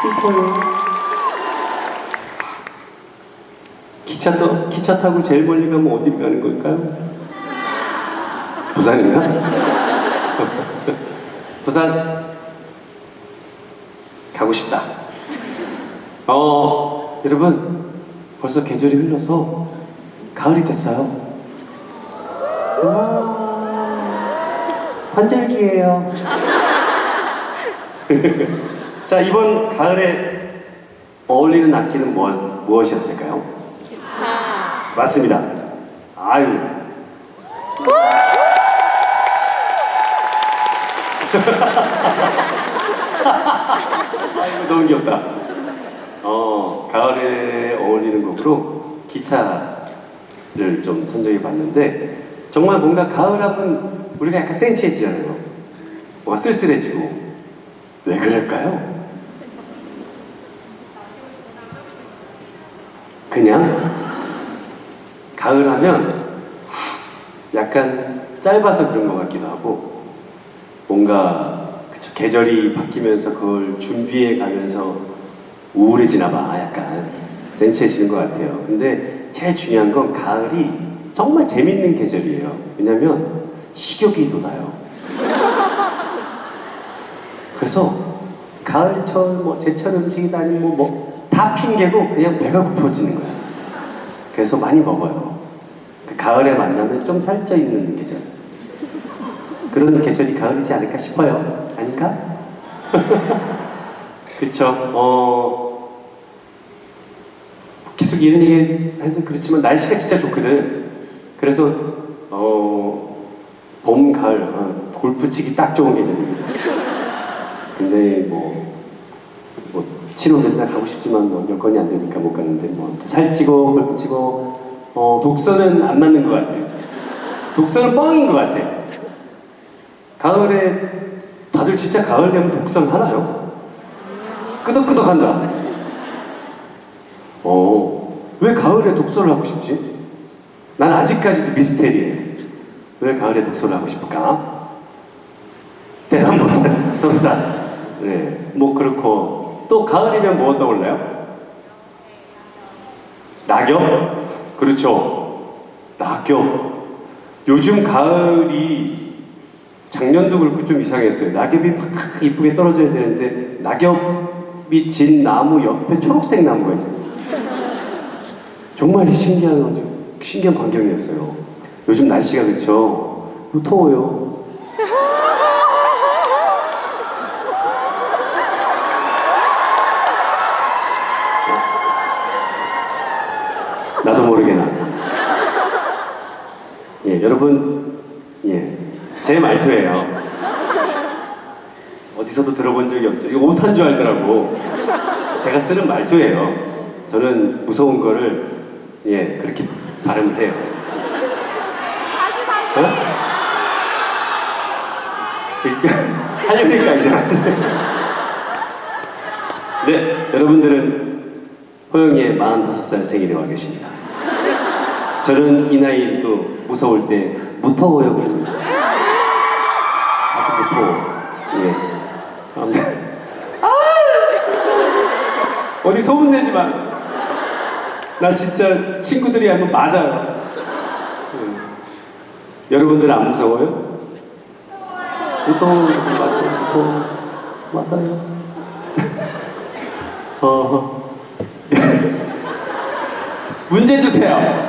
슬퍼요. 기차 타 기차 타고 제일 멀리 가면 어디로 가는 걸까요? 부산인가? 부산 가고 싶다. 어 여러분 벌써 계절이 흘러서 가을이 됐어요. 와 환절기예요. 자 이번 가을에 어울리는 악기는 무엇, 무엇이었을까요? 맞습니다. 아유. 아이고 너무 귀엽다. 어 가을에 어울리는 곡으로 기타를 좀 선정해 봤는데 정말 뭔가 가을하면 우리가 약간 센치해지잖아요. 뭔가 쓸쓸해지고 왜 그럴까요? 그냥 가을 하면 약간 짧아서 그런 것 같기도 하고 뭔가 그쵸 계절이 바뀌면서 그걸 준비해 가면서 우울해지나 봐 약간 센치해지는 것 같아요 근데 제일 중요한 건 가을이 정말 재밌는 계절이에요 왜냐면 식욕이 돋아요 그래서 가을철 뭐 제철 음식이다 아니면 뭐다 핑계고 그냥 배가 고파지는 거야 그래서 많이 먹어요 그 가을에 만나면 좀 살쪄 있는 계절 그런 계절이 가을이지 않을까 싶어요. 아닌가? 그쵸. 어, 계속 이런 얘기 해서 그렇지만 날씨가 진짜 좋거든. 그래서, 어, 봄, 가을, 어, 골프 치기 딱 좋은 계절입니다. 굉장히 뭐, 뭐, 치료 맨날 가고 싶지만 뭐 여건이 안 되니까 못 가는데 뭐, 살찌고, 골프 치고, 어, 독서는 안 맞는 것 같아요. 독서는 뻥인 것 같아요. 가을에 다들 진짜 가을 되면 독서를 하나요? 끄덕끄덕한다. 어, 왜 가을에 독서를 하고 싶지? 난 아직까지도 미스테리예요. 왜 가을에 독서를 하고 싶을까? 대답 못해. 서로 다. 네, 뭐 그렇고 또 가을이면 뭐 떠올라요? 낙엽? 그렇죠. 낙엽. 요즘 가을이 작년도 그렇고 좀 이상했어요. 낙엽이 막 이쁘게 떨어져야 되는데 낙엽이 진 나무 옆에 초록색 나무가 있어요. 정말 신기한 신기한 광경이었어요. 요즘 날씨가 그렇죠. 무더워요. 나도 모르게 나. 예, 여러분, 예, 제 말투예요. 어디서도 들어본 적이 없죠. 이거 오탄 줄 알더라고. 제가 쓰는 말투예요. 저는 무서운 거를 예 그렇게 발음을 해요. 어? 하려니까 이상한데. 네, 여러분들은 호영이의 45살 생일에 와 계십니다. 저는 이 나이 또 무서울 때 무터워요 그럽니다. 아주 무터워. 예. 아무튼 아 어디 소문 내지 마. 나 진짜 친구들이 알면 맞아요. 음. 여러분들 안 무서워요? 무서워 맞아 무서워 맞아요. 어 문제 주세요.